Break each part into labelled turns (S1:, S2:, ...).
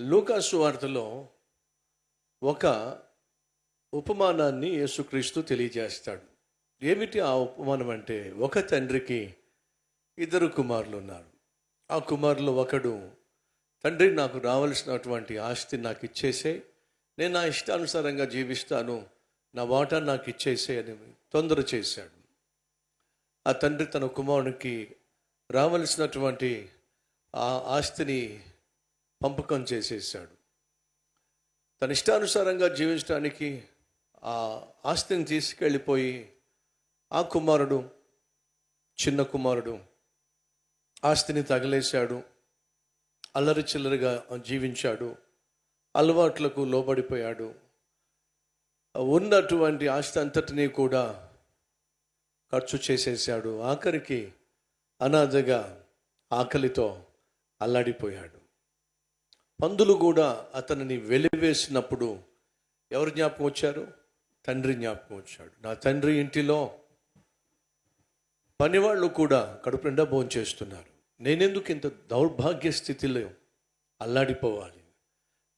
S1: లూకాసు వార్తలో ఒక ఉపమానాన్ని యేసుక్రీస్తు తెలియజేస్తాడు. ఏమిటి ఆ ఉపమానం అంటే ఒక తండ్రికి ఇద్దరు కుమారులు ఉన్నారు ఆ కుమారులు ఒకడు తండ్రి నాకు రావాల్సినటువంటి ఆస్తి నాకు ఇచ్చేసే నేను నా ఇష్టానుసారంగా జీవిస్తాను నా వాటా నాకు ఇచ్చేసే అని తొందర చేశాడు. ఆ తండ్రి తన కుమారునికి రావలసినటువంటి ఆ ఆస్తిని పంపకం చేసేసాడు తన ఇష్టానుసారంగా జీవించడానికి ఆ ఆస్తిని తీసుకెళ్ళిపోయి ఆ కుమారుడు చిన్న కుమారుడు ఆస్తిని తగలేశాడు. అల్లరి చిల్లరిగా జీవించాడు. అలవాట్లకు లోబడిపోయాడు. ఉన్నటువంటి ఆస్తి అంతటినీ కూడా ఖర్చు చేసేసాడు ఆఖరికి అనాథగా ఆకలితో అల్లాడిపోయాడు. పందులు కూడా అతనిని వెలివేసినప్పుడు ఎవరు జ్ఞాపకం వచ్చారు? తండ్రి జ్ఞాపకం వచ్చాడు. నా తండ్రి ఇంటిలో పనివాళ్ళు కూడా కడుపు నిండా భోంచేస్తున్నారు నేనెందుకు ఇంత దౌర్భాగ్య స్థితిలో అల్లాడిపోవాలి?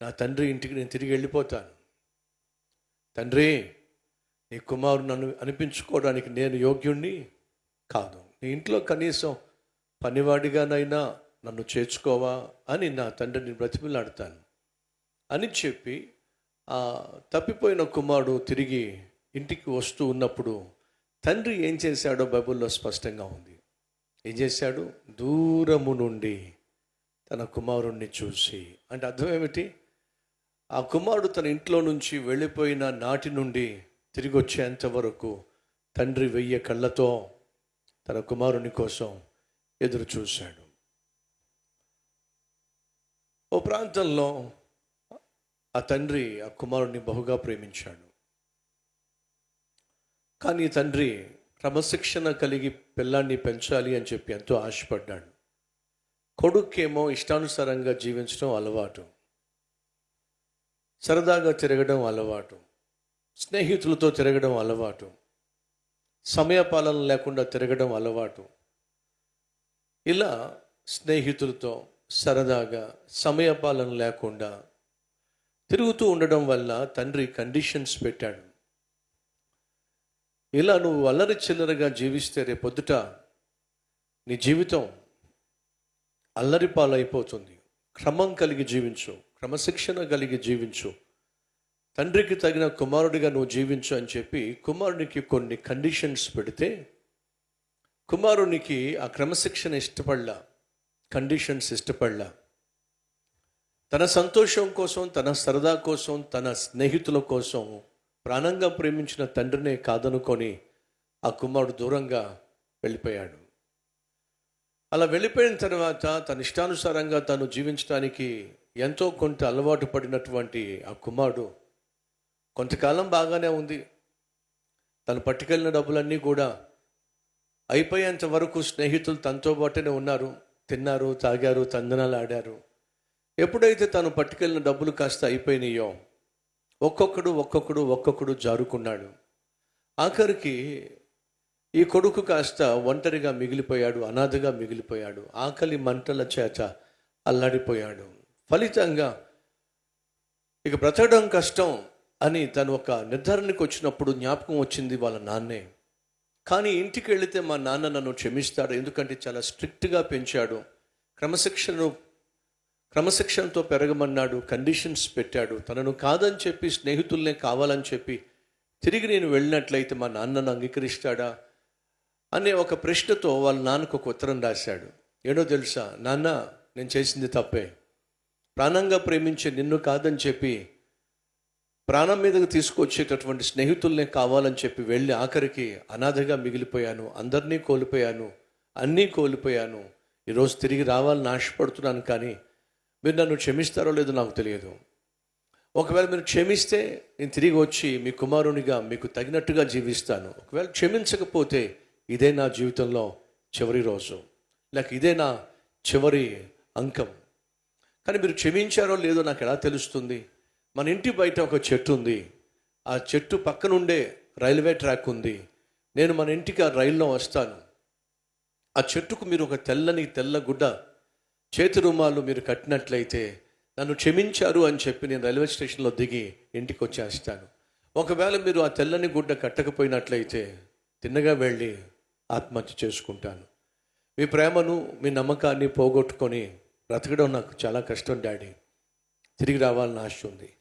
S1: నా తండ్రి ఇంటికి నేను తిరిగి వెళ్ళిపోతాను. తండ్రి నీ కుమారుడు నన్ను అనిపించుకోవడానికి నేను యోగ్యుణ్ణి కాదు. నీ ఇంట్లో కనీసం పనివాడిగానైనా నన్ను చేర్చుకోవా అని నా తండ్రిని బ్రతిమిలాడతాను అని చెప్పి ఆ తప్పిపోయిన కుమారుడు తిరిగి ఇంటికి వస్తూ ఉన్నప్పుడు తండ్రి ఏం చేశాడో బైబిల్లో స్పష్టంగా ఉంది. ఏం చేశాడు? దూరము నుండి తన కుమారుణ్ణి చూసి. అంటే అర్థం ఏమిటి? ఆ కుమారుడు తన ఇంట్లో నుంచి వెళ్ళిపోయిన నాటి నుండి తిరిగి వచ్చేంత వరకు తండ్రి వెయ్యి కళ్ళతో తన కుమారుని కోసం ఎదురు చూశాడు. ఓ ప్రాంతంలో ఆ తండ్రి ఆ కుమారుడిని బహుగా ప్రేమించాడు. కానీ తండ్రి క్రమశిక్షణ కలిగి పిల్లాన్ని పెంచాలి అని చెప్పి ఎంతో ఆశపడ్డాడు. కొడుక్కేమో ఇష్టానుసారంగా జీవించడం అలవాటు. సరదాగా తిరగడం అలవాటు. స్నేహితులతో తిరగడం అలవాటు. సమయపాలన లేకుండా తిరగడం అలవాటు. ఇలా స్నేహితులతో సరదాగా సమయపాలన లేకుండా తిరుగుతూ ఉండడం వల్ల తండ్రి కండిషన్స్ పెట్టాడు. ఇలా నువ్వు అల్లరి చిల్లరగా జీవిస్తే రేపొద్దుట నీ జీవితం అల్లరి పాలైపోతుంది. క్రమం కలిగి జీవించు క్రమశిక్షణ కలిగి జీవించు. తండ్రికి తగిన కుమారుడిగా నువ్వు జీవించు అని చెప్పి కుమారునికి కొన్ని కండిషన్స్ పెడితే కుమారునికి ఆ క్రమశిక్షణ ఇష్టపడలా. కండిషన్స్ ఇష్టపడలా. తన సంతోషం కోసం తన సరదా కోసం తన స్నేహితుల కోసం ప్రాణంగా ప్రేమించిన తండ్రినే కాదనుకొని ఆ కుమారుడు దూరంగా వెళ్ళిపోయాడు. అలా వెళ్ళిపోయిన తర్వాత తన ఇష్టానుసారంగా తను జీవించడానికి ఎంతో కొంత అలవాటు పడినటువంటి ఆ కుమారుడు కొంతకాలం బాగానే ఉంది. తను పట్టుకెళ్ళిన డబ్బులన్నీ కూడా అయిపోయేంత వరకు స్నేహితులు తనతో పాటునే ఉన్నారు. తిన్నారు తాగారు తందనాలు ఆడారు. ఎప్పుడైతే తను పట్టుకెళ్ళిన డబ్బులు కాస్త అయిపోయినాయో ఒక్కొక్కడు ఒక్కొక్కడు ఒక్కొక్కడు జారుకున్నాడు. ఆఖరికి ఈ కొడుకు కాస్త ఒంటరిగా మిగిలిపోయాడు అనాథగా మిగిలిపోయాడు. ఆకలి మంటల చేత అల్లాడిపోయాడు. ఫలితంగా ఇక బ్రతకడం కష్టం అని తను ఒక నిర్ధారణకు వచ్చినప్పుడు జ్ఞాపకం వచ్చింది వాళ్ళ నాన్నే. కానీ ఇంటికి వెళితే మా నాన్న నన్ను క్షమిస్తాడు. ఎందుకంటే చాలా స్ట్రిక్ట్గా పెంచాడు. క్రమశిక్షణను క్రమశిక్షణతో పెరగమన్నాడు. కండిషన్స్ పెట్టాడు. తనను కాదని చెప్పి స్నేహితుల్నే కావాలని చెప్పి తిరిగి నేను వెళ్ళినట్లయితే మా నాన్నను అంగీకరిస్తాడా అనే ఒక ప్రశ్నతో వాళ్ళ నాన్నకు ఒక ఉత్తరం రాశాడు. ఏడో తెలుసా? నాన్న నేను చేసింది తప్పే. ప్రాణంగా ప్రేమించే నిన్ను కాదని చెప్పి ప్రాణం మీదకు తీసుకొచ్చేటటువంటి స్నేహితుల్నే కావాలని చెప్పి వెళ్ళి ఆఖరికి అనాథగా మిగిలిపోయాను. అందరినీ కోల్పోయాను. అన్నీ కోల్పోయాను. ఈరోజు తిరిగి రావాలని ఆశపడుతున్నాను కానీ మీరు నన్ను క్షమిస్తారో లేదో నాకు తెలియదు. ఒకవేళ మీరు క్షమిస్తే నేను తిరిగి వచ్చి మీ కుమారునిగా మీకు తగినట్టుగా జీవిస్తాను. ఒకవేళ క్షమించకపోతే ఇదే నా జీవితంలో చివరి రోజు. లేక ఇదే నా చివరి అంకం. కానీ మీరు క్షమించారో లేదో నాకు ఎలా తెలుస్తుంది? మన ఇంటి బయట ఒక చెట్టు ఉంది. ఆ చెట్టు పక్కనుండే రైల్వే ట్రాక్ ఉంది. నేను మన ఇంటికి ఆ రైల్లో వస్తాను. ఆ చెట్టుకు మీరు ఒక తెల్లని తెల్ల గుడ్డ చేతి రుమాలు మీరు కట్టినట్లయితే నన్ను క్షమించారు అని చెప్పి నేను రైల్వే స్టేషన్లో దిగి ఇంటికి వచ్చేస్తాను ఒకవేళ మీరు ఆ తెల్లని గుడ్డ కట్టకపోయినట్లయితే తిన్నగా వెళ్ళి ఆత్మహత్య చేసుకుంటాను. మీ ప్రేమను మీ నమ్మకాన్ని పోగొట్టుకొని బ్రతకడం నాకు చాలా కష్టం డాడీ. తిరిగి రావాలని ఆశ ఉంది.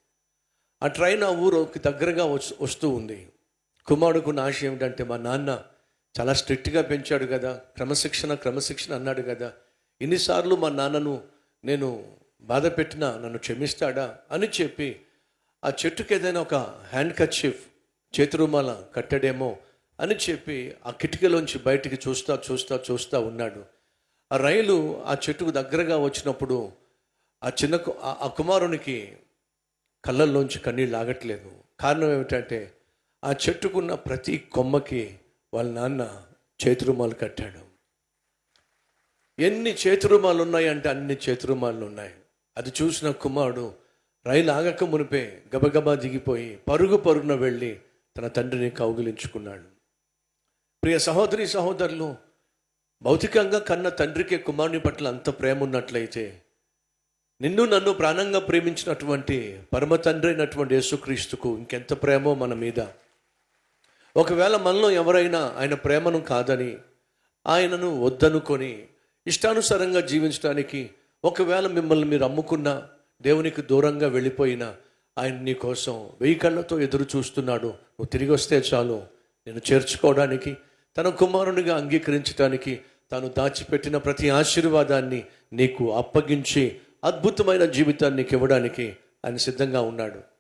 S1: ఆ ట్రైన్ ఆ ఊరుకి దగ్గరగా వస్తూ ఉంది. కుమారుడుకున్న ఆశ ఏమిటంటే మా నాన్న చాలా స్ట్రిక్ట్గా పెంచాడు కదా క్రమశిక్షణ క్రమశిక్షణ అన్నాడు కదా. ఇన్నిసార్లు మా నాన్నను నేను బాధ పెట్టినా నన్ను క్షమిస్తాడా? అని చెప్పి ఆ చెట్టుకి ఏదైనా ఒక హ్యాండ్ కర్చీఫ్ చేతురుమాల కట్టడేమో అని చెప్పి ఆ కిటికీలోంచి బయటికి చూస్తా చూస్తా చూస్తూ ఉన్నాడు. ఆ రైలు ఆ చెట్టుకు దగ్గరగా వచ్చినప్పుడు ఆ చిన్న ఆ కుమారునికి కళ్ళల్లోంచి కన్నీళ్ళు ఆగట్లేదు. కారణం ఏమిటంటే ఆ చెట్టుకున్న ప్రతి కొమ్మకి వాళ్ళ నాన్న చేతురుమాలు కట్టాడు. ఎన్ని చేతురుమాలు ఉన్నాయంటే అన్ని చేతురుమాలు ఉన్నాయి అది చూసిన కుమారుడు రైలు ఆగక మునిపే గబగబా దిగిపోయి పరుగు పరుగున వెళ్ళి తన తండ్రిని కౌగిలించుకున్నాడు. ప్రియ సహోదరి సహోదరులు భౌతికంగా కన్న తండ్రికి కుమారుని పట్ల అంత ప్రేమ ఉన్నట్లయితే నిన్ను నన్ను ప్రాణంగా ప్రేమించినటువంటి పరమ తండ్రి అయినటువంటి యేసుక్రీస్తుకు ఇంకెంత ప్రేమో మన మీద. ఒకవేళ మనలో ఎవరైనా ఆయన ప్రేమను కాదని ఆయనను వద్దనుకొని ఇష్టానుసారంగా జీవించడానికి ఒకవేళ మిమ్మల్ని మీరు అమ్ముకున్నా దేవునికి దూరంగా వెళ్ళిపోయినా ఆయన నీ కోసం వెయ్యి కళ్ళతో ఎదురు చూస్తున్నాడు. నువ్వు తిరిగి వస్తే చాలు. నేను చేర్చుకోవడానికి తన కుమారునిగా అంగీకరించడానికి తాను దాచిపెట్టిన ప్రతి ఆశీర్వాదాన్ని నీకు అప్పగించి అద్భుతమైన జీవితాన్ని నీకు ఇవ్వడానికి ఆయన సిద్ధంగా ఉన్నాడు.